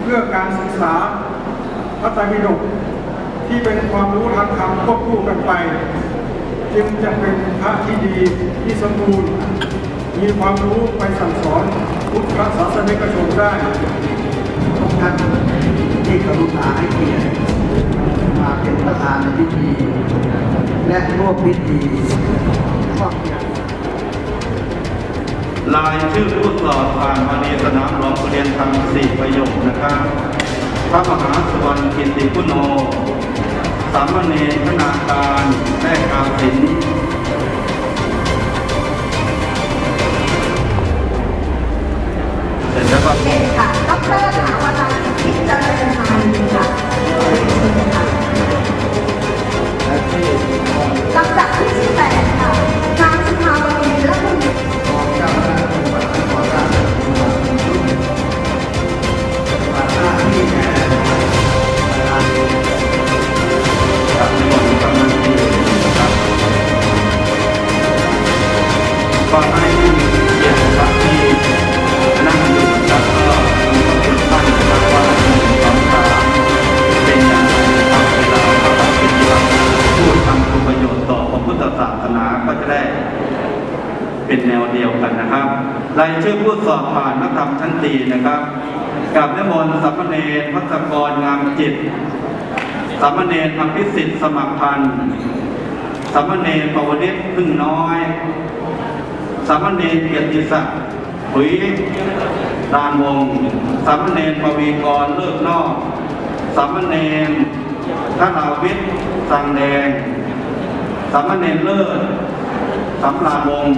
เพื่อการศึกษาพระไตรปิฎกที่เป็นความรู้ทางธรรมควบคู่กันไป จึงจะเป็นพระที่ดีที่สมบูรณ์มีความรู้ไปสั่งสอนพุทธศาสนิกชนได้ทุกท่านที่กรุณาให้เกียรติมาเป็นประธานในพิธีและร่วมพิธีมอบเกียรติ ลายชื่อผู้สอบผ่านมาเรียนสนามหลวงเรียนทำสี่ประโยคนะครับพระมหาสุวรรณกิติพุโน สามเณรธนาการแม่กาศินเสร็จแล้วก็ ก็ให้เกียรติครับที่นั่งอยู่นะครับก็มีทุกท่านนะครับว่าหนึ่งสองสามเป็นอย่างไรนะครับเวลาเราทำกิจกรรมพูดทำคุณประโยชน์ต่อพระพุทธศาสนาก็จะได้เป็นแนวเดียวกันนะครับรายชื่อผู้สอบผ่านนักธรรมชั้นตีนะครับกับนิมนต์สัมมเนรพัฒกรงามจิตสัมมเนรอภิสิทธิ์สมัครพันธ์สัมมเนรปวนิชพึ่งน้อย สัมมเณรเกียรติศักดิ์ผุยดานวงสัมมเณรปวีกรเลิกนอกสัมมเณรท่านาวิทย์สังแดงสัมมเณรเลิศสำราญวงศ์